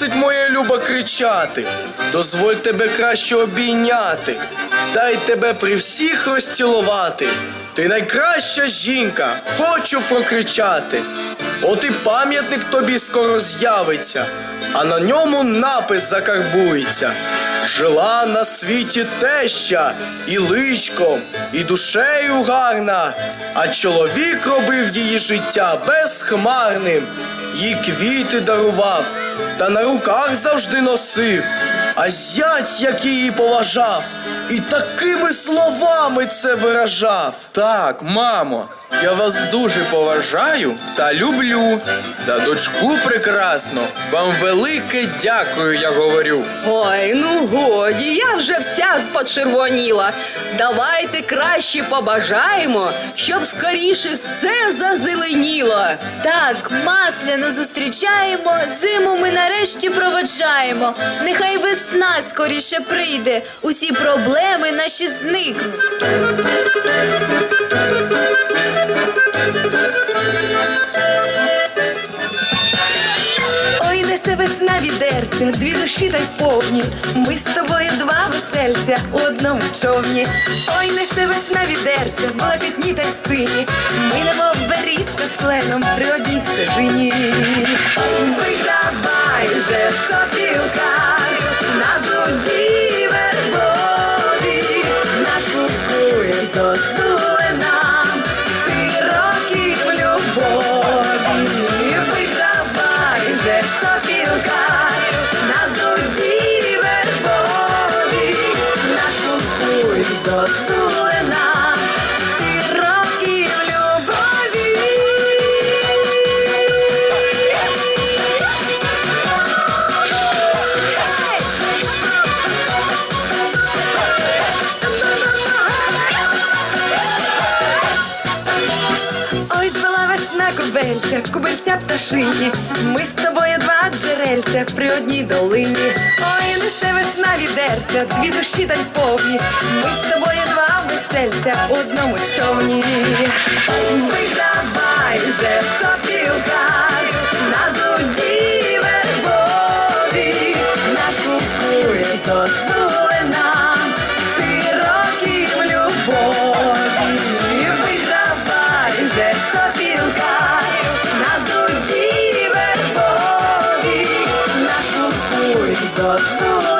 досить моє люба кричати. Дозволь тебе краще обійняти. Дай тебе при всіх розцілувати. Ти найкраща жінка, хочу прокричати. От і пам'ятник тобі скоро з'явиться, а на ньому напис закарбується. Жила на світі теща, і личком, і душею гарна, а чоловік робив її життя безхмарним, їй квіти дарував, та на руках завжди носив. А зять, який її поважав, і такими словами це виражав. Так, мамо, я вас дуже поважаю та люблю. За дочку прекрасну вам велике дякую, я говорю. Ой, ну годі, я вже вся почервоніла. Давайте краще побажаємо, щоб скоріше все зазеленіло. Так, масляно зустрічаємо, зиму ми нарешті проводжаємо. Нехай весна скоріше прийде, усі проблеми наші зникнуть. Відерцем, дві душі та й повні. Ми з тобою два весельця у одному човні. Ой, несе весна відерцем, блакитні та й сині. Ми немов берізка з кленом при одній стежині. Вигравай же сопілка на дуді вербові, нас купує зозулена, купує ти років любові. Ой, звела весна кубельця, кубельця пташині. Ми з тобою два джерельця при одній долині. Ой, несе весна відерця, дві душі та й повні. Ми з тобою два весельця у одному човні. Вигравай же сопілка на дуді вербові, нас купує зозулена, ти років любові. Вигравай же сопілка на дуді вербові, нас купує зозулена.